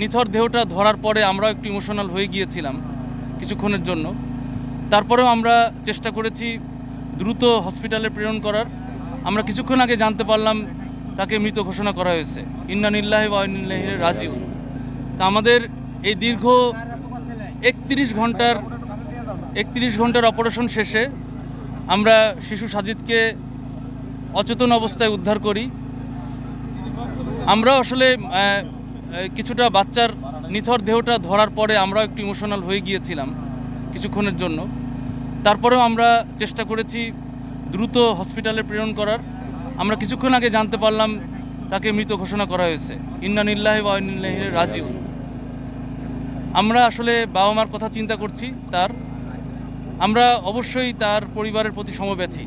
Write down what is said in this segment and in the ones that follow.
নিথর দেহটা ধরার পরে আমরাও একটু ইমোশনাল হয়ে গিয়েছিলাম কিছুক্ষণের জন্য। তারপরেও আমরা চেষ্টা করেছি দ্রুত হসপিটালে প্রেরণ করার। আমরা কিছুক্ষণ আগে জানতে পারলাম তাকে মৃত ঘোষণা করা হয়েছে। ইন্নানিল্লাহি ওয়াইনিল্লাহি রাজিউ তা আমাদের এই দীর্ঘ একত্রিশ ঘণ্টার একত্রিশ ঘণ্টার অপারেশন শেষে আমরা শিশু সাজিদকে অচেতন অবস্থায় উদ্ধার করি। আমরা আসলে কিছুটা বাচ্চার নিথর দেহটা ধরার পরে আমরাও একটু ইমোশনাল হয়ে গিয়েছিলাম কিছুক্ষণের জন্য। তারপরেও আমরা চেষ্টা করেছি দ্রুত হসপিটালে প্রেরণ করার। আমরা কিছুক্ষণ আগে জানতে পারলাম তাকে মৃত ঘোষণা করা হয়েছে। ইন্নানিল্লাহি ওয়াইনিল্লাহি রাজিউ আমরা আসলে বাবা মার কথা চিন্তা করছি তার। আমরা অবশ্যই তার পরিবারের প্রতি সমব্যথী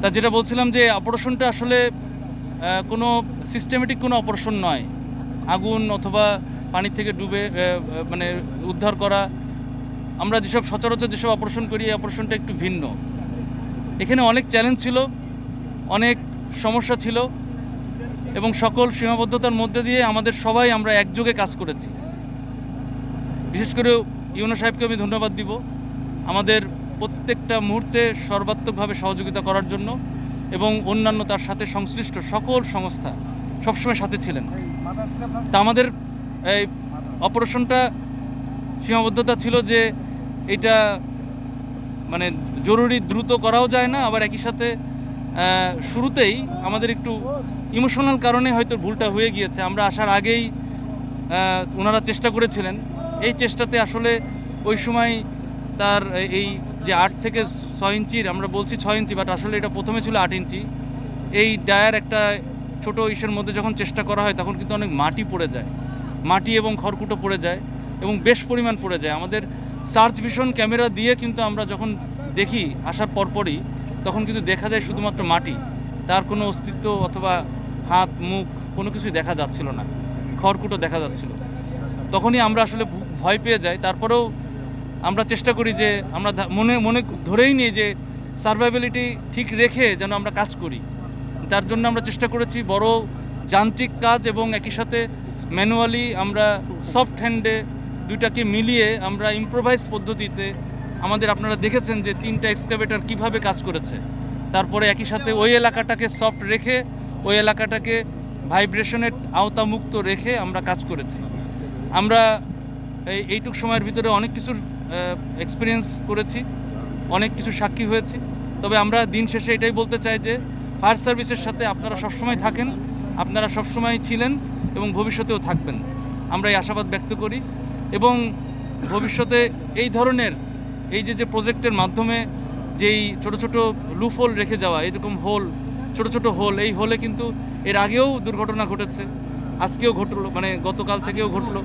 তা যেটা বলছিলাম যে অপারেশনটা আসলে কোনো সিস্টেমেটিক কোনো অপারেশন নয়। আগুন অথবা পানি থেকে ডুবে মানে উদ্ধার করা। আমরা যেসব সচরাচর যেসব অপারেশন করি, এই অপারেশনটা একটু ভিন্ন। এখানে অনেক চ্যালেঞ্জ ছিল, অনেক সমস্যা ছিল এবং সকল সীমাবদ্ধতার মধ্যে দিয়ে আমাদের সবাই আমরা একযোগে কাজ করেছি। বিশেষ করে ইউনো সাহেবকে আমি ধন্যবাদ দিব। আমাদের প্রত্যেকটা মুহূর্তে সর্বাত্মকভাবে সহযোগিতা করার জন্য। এবং অন্যান্য তার সাথে সংশ্লিষ্ট সকল সংস্থা সবসময় সাথে ছিলেন। তা আমাদের এই অপারেশনটা সীমাবদ্ধতা ছিল যে এটা মানে জরুরি দ্রুত করাও যায় না আবার একই সাথে শুরুতেই আমাদের একটু ইমোশনাল কারণে হয়তো ভুলটা হয়ে গিয়েছে। আমরা আসার আগেই ওনারা চেষ্টা করেছিলেন। এই চেষ্টাতে আসলে ওই সময় তার এই যে আট থেকে ছয় ইঞ্চির, আমরা বলছি ছয় ইঞ্চি বাট আসলে এটা প্রথমে ছিল আট ইঞ্চি। এই ডায়ার একটা ছোট ইসের মধ্যে যখন চেষ্টা করা হয়, তখন কিন্তু অনেক মাটি পড়ে যায়। মাটি এবং খড়কুটো পড়ে যায় এবং বেশ পরিমাণ পড়ে যায়। আমাদের সার্চ ভিশন ক্যামেরা দিয়ে কিন্তু আমরা যখন দেখি, আসার পরপরই, তখন কিন্তু দেখা যায় শুধুমাত্র মাটি। তার কোনো অস্তিত্ব অথবা হাত, মুখ, কোনো কিছুই দেখা যাচ্ছিল না। খড়কুটো দেখা যাচ্ছিল। তখনই আমরা আসলে ভয় পেয়ে যাই। তারপরেও আমরা চেষ্টা করি যে আমরা মনে মনে ধরেই নিই যে সার্ভাইবিলিটি ঠিক রেখে যেন আমরা কাজ করি। তার জন্য আমরা চেষ্টা করেছি বড় যান্ত্রিক কাজ এবং একই সাথে ম্যানুয়ালি আমরা সফট হ্যান্ডে দুইটাকে মিলিয়ে আমরা ইম্প্রোভাইজ পদ্ধতিতে আমাদের আপনারা দেখেছেন যে তিনটা এক্সকাভেটর কীভাবে কাজ করেছে। তারপরে একই সাথে ওই এলাকাটাকে সফট রেখে, ওই এলাকাটাকে ভাইব্রেশনের আওতামুক্ত রেখে আমরা কাজ করেছি। আমরা এই, এইটুক সময়ের ভিতরে অনেক কিছুর এক্সপিরিয়েন্স করেছি, অনেক কিছু সাক্ষী হয়েছি। তবে আমরা দিন শেষে এটাই বলতে চাই যে ফায়ার সার্ভিসের সাথে আপনারা সবসময় থাকেন, আপনারা সবসময় ছিলেন এবং ভবিষ্যতেও থাকবেন। আমরা এই আশাবাদ ব্যক্ত করি এবং ভবিষ্যতে এই ধরনের এই যে যে প্রজেক্টের মাধ্যমে যেই ছোট ছোট লুপ হোল রেখে যাওয়া, এরকম হোল ছোট ছোট হোল এই হোলে কিন্তু এর আগেও দুর্ঘটনা ঘটেছে, আজকেও ঘটলো মানে গতকাল থেকেও ঘটলো।